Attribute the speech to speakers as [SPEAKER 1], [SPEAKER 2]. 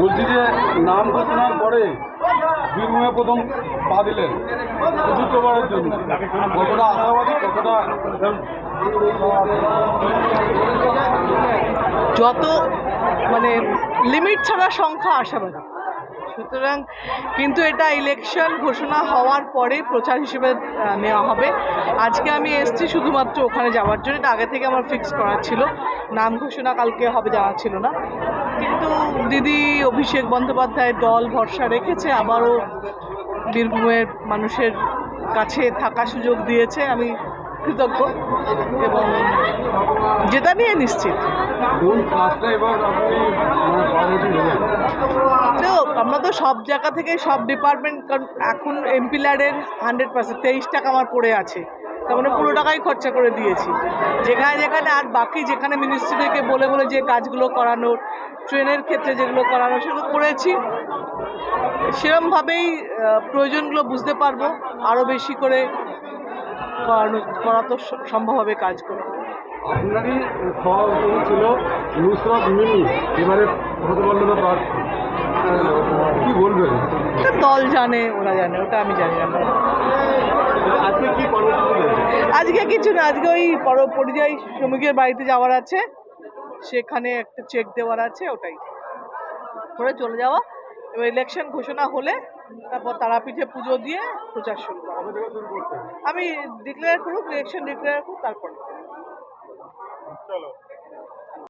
[SPEAKER 1] বলছি যে নাম ঘোষণার পরে বীরভূমে প্রথম পা দিলেন চতুর্থবারের জন্য। কতটা আশাবাদী, কতটা
[SPEAKER 2] যত মানে লিমিট ছাড়া সংখ্যা আশাবাদী। সুতরাং কিন্তু এটা ইলেকশন ঘোষণা হওয়ার পরে প্রচার হিসেবে নেওয়া হবে। আজকে আমি এসছি শুধুমাত্র ওখানে যাওয়ার জন্য। এটা আগে থেকে আমার ফিক্স করা ছিল। নাম ঘোষণা কালকে হবে জানা ছিল না। দিদি অভিষেক বন্দ্যোপাধ্যায় দল ভরসা রেখেছে আবারও বীরভূমের মানুষের কাছে থাকা সুযোগ দিয়েছে। আমি কৃতজ্ঞ এবং যেটা নিয়ে নিশ্চিত।
[SPEAKER 1] মানে
[SPEAKER 2] তো আমরা তো সব জায়গা থেকে সব ডিপার্টমেন্ট কারণ এখন এমপি ল্যাডের হান্ড্রেড পার্সেন্ট তেইশ টাকা আমার পড়ে আছে। তার মানে পুরো টাকাই খরচা করে দিয়েছি। যেখানে যেখানে আর বাকি যেখানে মিনিস্ট্রি থেকে বলে বলে যে কাজগুলো করানোর ট্রেনের ক্ষেত্রে যেগুলো করানো সেগুলো করেছি। সেরমভাবেই প্রয়োজনগুলো বুঝতে পারব। আরও বেশি করে করানো করা তো সম্ভব হবে কাজ করে।
[SPEAKER 1] আপনারই ছিল নুসরত মিনি এবারে প্রার্থী কি বলবেন?
[SPEAKER 2] দল জানে ওরা জানে ওটা আমি জানি না।
[SPEAKER 1] আজকে কি
[SPEAKER 2] আজকে কিছু না আজকে ওই পর- পরিযায়ী শ্রমিকের বাড়িতে যাওয়ার আছে। সেখানে একটা চেক দেওয়ার আছে ওটাই। করে চলে যাওয়া। এবার ইলেকশন ঘোষণা হলে তারপর তারাপীঠে পুজো দিয়ে প্রচার শুরু করা। আমি ডিক্লেয়ার করুক ইলেকশন ডিক্লেয়ার করুক তারপর।
[SPEAKER 1] চলো।